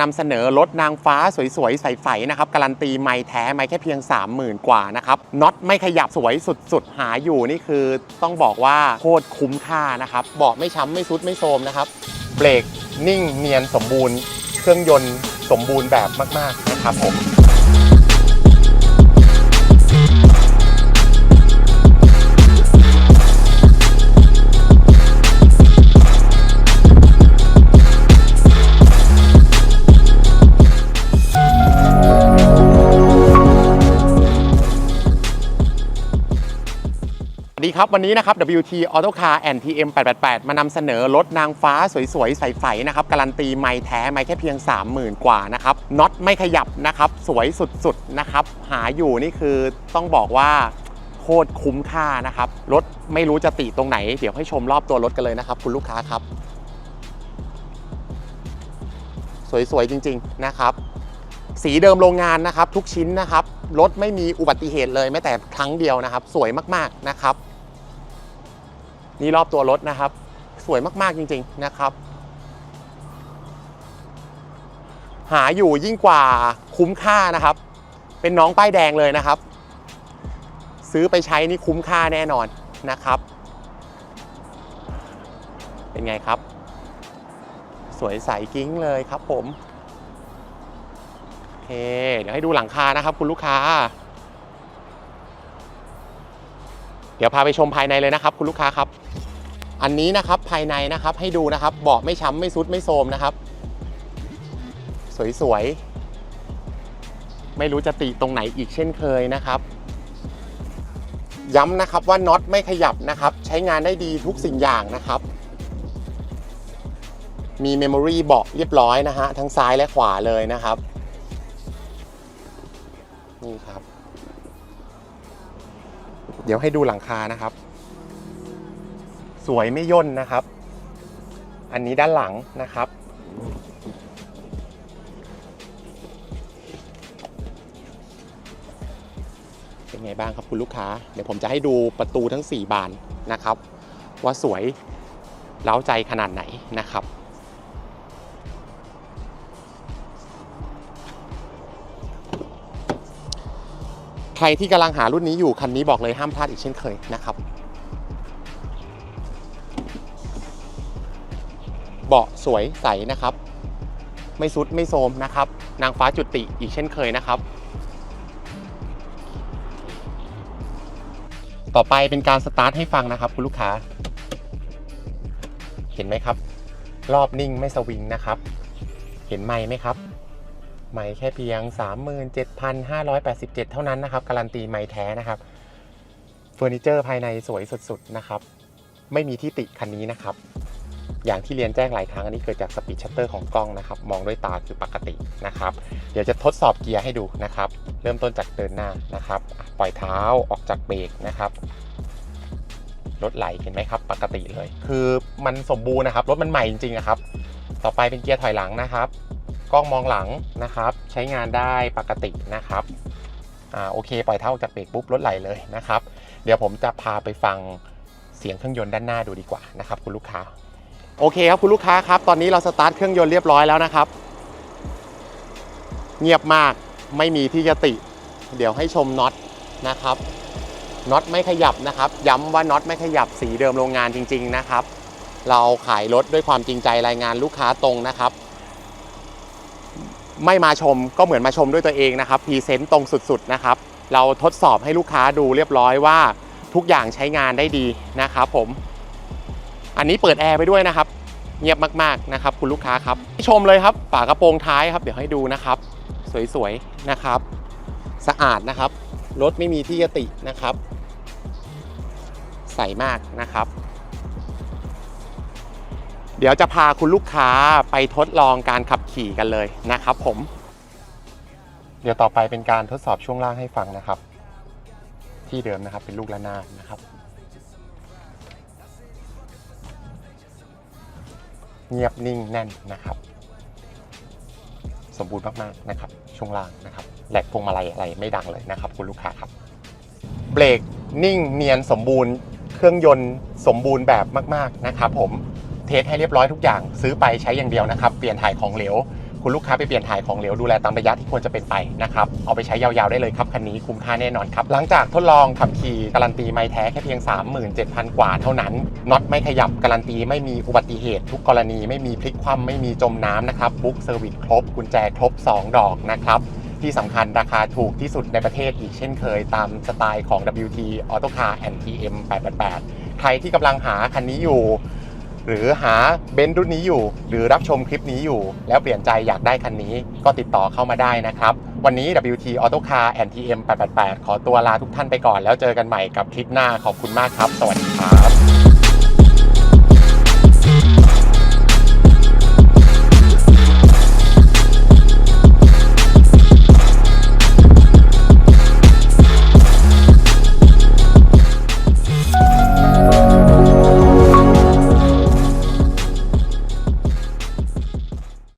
นำเสนอรถนางฟ้าสวยๆ ใสๆนะครับการันตีไม่แท้ไม่แค่เพียง 30,000 กว่านะครับน็อตไม่ขยับสวยสุดๆ หาอยู่นี่คือต้องบอกว่าโคตรคุ้มค่านะครับเบาะไม่ช้ำไม่ซุดไม่โทรมนะครับเบรกนิ่งเนียนสมบูรณ์ เครื่องยนต์สมบูรณ์แบบมากๆนะครับผม ดีครับ วันนี้นะครับ WT Auto Car and TM 888 มานำเสนอรถนางฟ้าสวยๆ ใสๆนะครับ การันตีไม่แท้ไม่แค่เพียง 30,000 กว่านะครับน็อตไม่ขยับนะครับ สวยสุดๆ นะครับ หาอยู่นี่คือต้องบอกว่าโคตรคุ้มค่านะครับ รถไม่รู้จะติตรงไหน เดี๋ยวให้ชมรอบตัวรถกันเลยนะครับ คุณลูกค้าครับ สวยๆ จริง ๆ นะครับสีเดิมโรงงานนะครับ ทุกชิ้นนะครับ รถไม่มีอุบัติเหตุเลยแม้แต่ครั้งเดียวนะครับ สวยมากๆนะครับ นี่รอบตัวรถนะครับ สวยมากๆจริง ๆนะครับ หาอยู่ยิ่งกว่าคุ้มค่านะครับ เป็นน้องป้ายแดงเลยนะครับ ซื้อไปใช้นี่คุ้มค่าแน่นอนนะครับ เป็นไงครับ สวยใสกิ้งเลยครับผมโอเคเดี๋ยวให้ดูหลังคานะครับ คุณลูกค้าเดี๋ยวพาไปชมภายในเลยนะครับ คุณลูกค้าครับ อันนี้นะครับภายในนะครับให้ดูนะครับเบาะไม่ช้ำไม่ซุดไม่โทมนะครับ สวยๆ ไม่รู้จะติตรงไหนอีกเช่นเคยนะครับ ย้ำนะครับว่าน็อตไม่ขยับนะครับ ใช้งานได้ดีทุกสิ่งอย่างนะครับ มีเมมโมรีเบาะเรียบร้อยนะฮะทั้งซ้ายและขวาเลยนะครับ นี่ครับ เดี๋ยวให้ดูหลังคานะครับ สวยไม่ย่นนะครับ อันนี้ด้านหลังนะครับ เป็นไงบ้างครับคุณลูกค้า เดี๋ยวผมจะให้ดูประตูทั้ง 4 บานนะครับ ว่าสวยเล้าใจขนาดไหนนะครับใครที่กำลังหารุ่นนี้อยู่คันนี้บอกเลยห้ามพลาดอีกเช่นเคยนะครับ เบาะสวยใสนะครับ ไม่ซุดไม่โทมนะครับ นางฟ้าจุติอีกเช่นเคยนะครับ ต่อไปเป็นการสตาร์ทให้ฟังนะครับคุณลูกค้า เห็นไหมครับ รอบนิ่งไม่สวิงนะครับ เห็นไม้ไหมครับไม้แค่เพียง 37,587 เท่านั้นนะครับ การันตีไม้แท้นะครับ เฟอร์นิเจอร์ภายในสวยสุดๆนะครับ ไม่มีที่ติคันนี้นะครับ อย่างที่เรียนแจ้งหลายครั้งอันนี้เกิดจากสปีดชัตเตอร์ของกล้องนะครับ มองด้วยตาคือปกตินะครับ เดี๋ยวจะทดสอบเกียร์ให้ดูนะครับ เริ่มต้นจากเดินหน้านะครับ ปล่อยเท้าออกจากเบรกนะครับรถไหลเห็นไหมครับ ปกติเลย คือมันสมบูรณ์นะครับ รถมันใหม่จริงๆครับ ต่อไปเป็นเกียร์ถอยหลังนะครับ กล้องมองหลังนะครับ ใช้งานได้ปกตินะครับอ่าโอเคปล่อยเท้าออกจากเบรกปุ๊บรถไหลเลยนะครับ เดี๋ยวผมจะพาไปฟังเสียงเครื่องยนต์ด้านหน้าดูดีกว่านะครับ คุณลูกค้า โอเคครับคุณลูกค้าครับ ตอนนี้เราสตาร์ทเครื่องยนต์เรียบร้อยแล้วนะครับ เงียบมากไม่มีที่จะติ เดี๋ยวให้ชมน็อตนะครับน็อตไม่ขยับนะครับ ย้ำว่าน็อตไม่ขยับสีเดิมโรงงานจริง ๆนะครับ เราขายรถด้วยความจริงใจรายงานลูกค้าตรงนะครับ ไม่มาชมก็เหมือนมาชมด้วยตัวเองนะครับพรีเซนต์ตรงสุดๆนะครับ เราทดสอบให้ลูกค้าดูเรียบร้อยว่าทุกอย่างใช้งานได้ดีนะครับผม อันนี้เปิดแอร์ไปด้วยนะครับ เงียบมากๆนะครับ คุณลูกค้าครับชมเลยครับฝากระโปรงท้ายครับ เดี๋ยวให้ดูนะครับ สวยๆนะครับ สะอาดนะครับ รถไม่มีที่จะตินะครับ ใสมากนะครับ เดี๋ยวจะพาคุณลูกค้าไปทดลองการขับขี่กันเลยนะครับ ผม เดี๋ยวต่อไปเป็นการทดสอบช่วงล่างให้ฟังนะครับ ที่เดิมนะครับเป็นลูกระนาดนะครับ เงียบนิ่งแน่นนะครับ สมบูรณ์มากๆนะครับ ช่วงล่างนะครับแหลกพวงมาลัยอะไรไม่ดังเลยนะครับ คุณลูกค้าครับ เบรกนิ่งเนียนสมบูรณ์เครื่องยนต์สมบูรณ์แบบมาก ๆนะครับ ผมเทสให้เรียบร้อยทุกอย่างซื้อไปใช้อย่างเดียวนะครับ เปลี่ยนถ่ายของเหลว คุณลูกค้าไปเปลี่ยนถ่ายของเหลวดูแลตามระยะที่ควรจะเป็นไปนะครับเอาไปใช้ยาวๆได้เลยครับคันนี้คุ้มค่าแน่นอนครับหลังจากทดลองขับขี่การันตีไม่แท้แค่เพียง 37,000 กว่าเท่านั้นน็อตไม่ขยับการันตีไม่มีอุบัติเหตุ ทุกกรณีไม่มีพลิกคว่ำไม่มีจมน้ำนะครับบุ๊กเซอร์วิสครบกุญแจครบ 2 ดอกนะครับที่สำคัญราคาถูกที่สุดในประเทศอีกเช่นเคยตามสไตล์ของ WT Auto Car NTM 888 ใครที่กำลังหาคันนี้อยู่ หรือหาเบนซ์รุ่นนี้อยู่ หรือรับชมคลิปนี้อยู่ แล้วเปลี่ยนใจอยากได้คันนี้ ก็ติดต่อเข้ามาได้นะครับ วันนี้ WT Auto Car andtm 888 ขอตัวลาทุกท่านไปก่อน แล้วเจอกันใหม่กับคลิปหน้าขอบคุณมากครับ สวัสดีครับ